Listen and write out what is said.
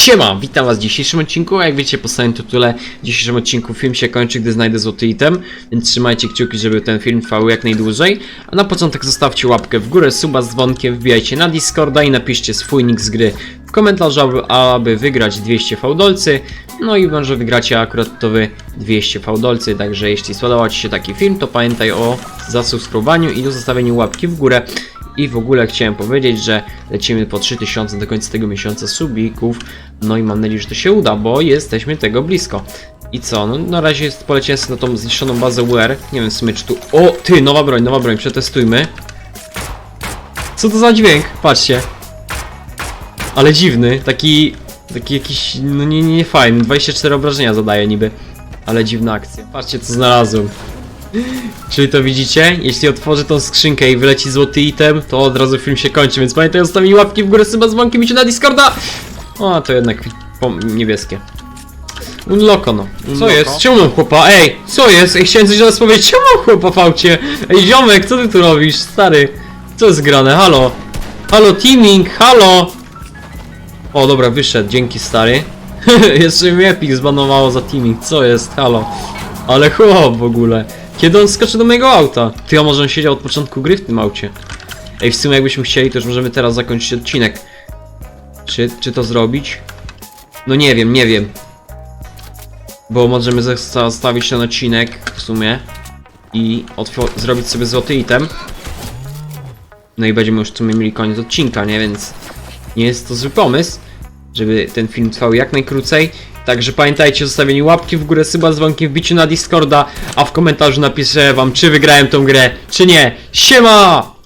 Siema, witam was w dzisiejszym odcinku. Jak wiecie po samym tytule, w dzisiejszym odcinku film się kończy, gdy znajdę złoty item, więc trzymajcie kciuki, żeby ten film trwał jak najdłużej. A na początek zostawcie łapkę w górę, suba z dzwonkiem, wbijajcie na Discorda i napiszcie swój nick z gry w komentarzu, aby, wygrać 200 fałdolcy. No i może wygracie akurat to wy 200 fałdolcy, także jeśli spodobał Ci się taki film, to pamiętaj o zasubskrybowaniu i zostawieniu łapki w górę. I w ogóle chciałem powiedzieć, że lecimy po 3000 do końca tego miesiąca subików. No i mam nadzieję, że to się uda, bo jesteśmy tego blisko. I co? No na razie jest poleciałem sobie na tą zniszczoną bazę UR. Nie wiem czy tu... O! Ty! Nowa broń, nowa broń, przetestujmy. Co to za dźwięk? Patrzcie. Ale dziwny, taki... Taki jakiś... No nie, nie, nie fajny. 24 obrażenia zadaje niby. Ale dziwna akcja. Patrzcie co znalazłem. Czyli to widzicie? Jeśli otworzę tą skrzynkę i wyleci złoty item, to od razu film się kończy, więc pamiętaj o zostawieniu łapki w górę z dzwonkiem i na Discorda! O, to jednak niebieskie. Unloko no. Co Unloko? jest? Czemu chłopa? Ej, co jest? Ej, chciałem coś do nas powiedzieć. Czemu chłopa w aucie? Ej, ziomek, co ty tu robisz? Stary, co jest grane? Halo? Halo, teaming, halo! O, dobra, wyszedł, dzięki stary. Jeszcze mi Epic zbanowało za teaming, co jest? Halo. Ale chłop w ogóle. Kiedy on skoczy do mojego auta? Ty, a może on siedział od początku gry w tym aucie? Ej, w sumie jakbyśmy chcieli, to już możemy teraz zakończyć odcinek. Czy, czy to zrobić? No nie wiem, nie wiem. Bo możemy zostawić ten odcinek w sumie i zrobić sobie złoty item. No i będziemy już w sumie mieli koniec odcinka, nie? Więc nie jest to zły pomysł, żeby ten film trwał jak najkrócej. Także pamiętajcie o zostawieniu łapki w górę, suba dzwonkiem, wbiciu na Discorda, a w komentarzu napiszę wam, czy wygrałem tą grę, czy nie. Siema!